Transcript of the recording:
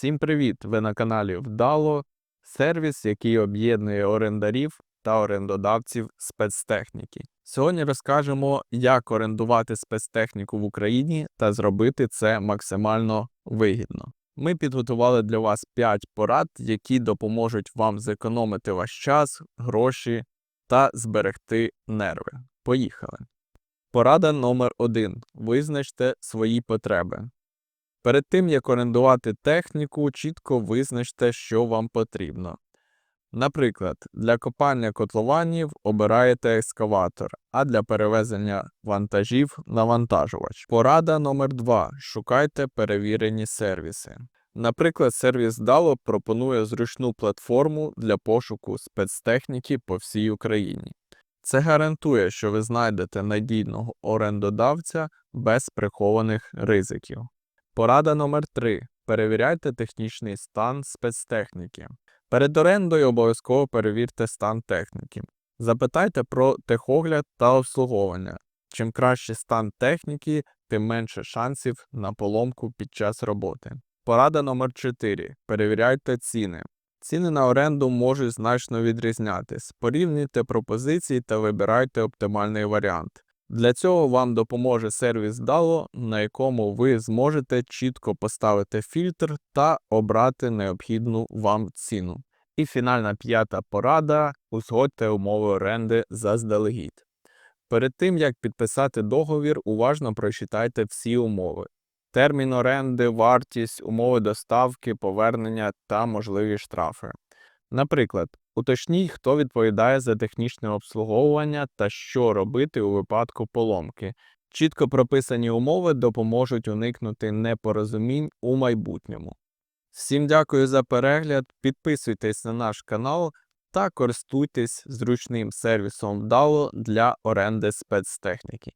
Всім привіт! Ви на каналі Вдало, сервіс, який об'єднує орендарів та орендодавців спецтехніки. Сьогодні розкажемо, як орендувати спецтехніку в Україні та зробити це максимально вигідно. Ми підготували для вас 5 порад, які допоможуть вам зекономити ваш час, гроші та зберегти нерви. Поїхали! Порада номер 1. Визначте свої потреби. Перед тим, як орендувати техніку, чітко визначте, що вам потрібно. Наприклад, для копання котлованів обираєте екскаватор, а для перевезення вантажів навантажувач. Порада номер 2. Шукайте перевірені сервіси. Наприклад, сервіс Dalo пропонує зручну платформу для пошуку спецтехніки по всій Україні. Це гарантує, що ви знайдете надійного орендодавця без прихованих ризиків. Порада номер 3. Перевіряйте технічний стан спецтехніки. Перед орендою обов'язково перевірте стан техніки. Запитайте про техогляд та обслуговування. Чим краще стан техніки, тим менше шансів на поломку під час роботи. Порада номер 4. Перевіряйте ціни. Ціни на оренду можуть значно відрізнятись. Порівнюйте пропозиції та вибирайте оптимальний варіант. Для цього вам допоможе сервіс Dalo, на якому ви зможете чітко поставити фільтр та обрати необхідну вам ціну. І фінальна п'ята порада узгодьте умови оренди заздалегідь. Перед тим як підписати договір, уважно прочитайте всі умови: термін оренди, вартість, умови доставки, повернення та можливі штрафи. Наприклад, уточніть, хто відповідає за технічне обслуговування та що робити у випадку поломки. Чітко прописані умови допоможуть уникнути непорозумінь у майбутньому. Всім дякую за перегляд, підписуйтесь на наш канал та користуйтесь зручним сервісом Dalo для оренди спецтехніки.